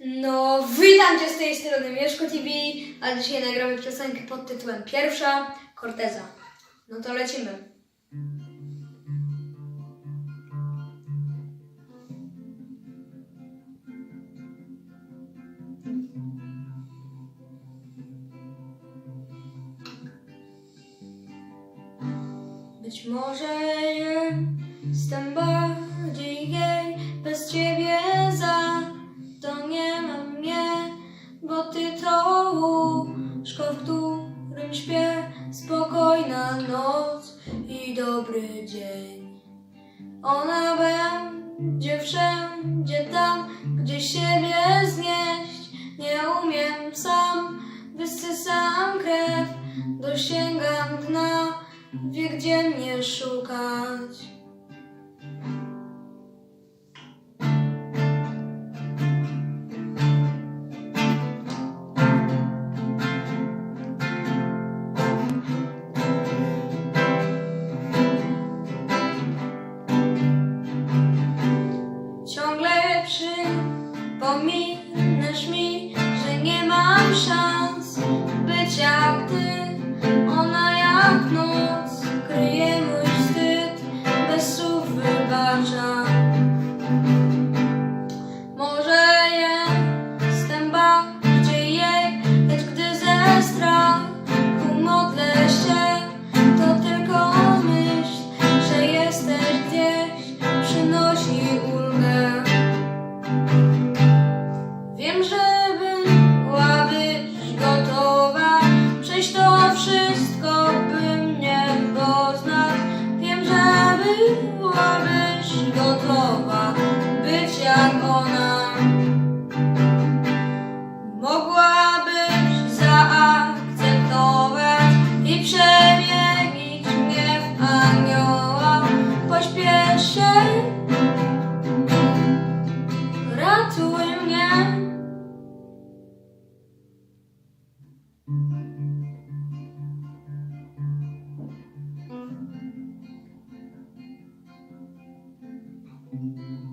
No, witam Cię z tej strony Mieszko TV, a dzisiaj nagramy piosenkę pod tytułem Pierwsza Corteza. No to lecimy. Być może jestem bardziej gej bez ciebie łóżko, w którym śpię, spokojna noc i dobry dzień. Ona będzie wszędzie tam, gdzie siebie znieść. Nie umiem sam, wysysam krew, dosięgam dna, wie gdzie mnie szukać. Przypominasz mi, że nie mam szans być jak ty. Ona jak noc kryje mój wstyd, bez słów wybaczam Mm-hmm.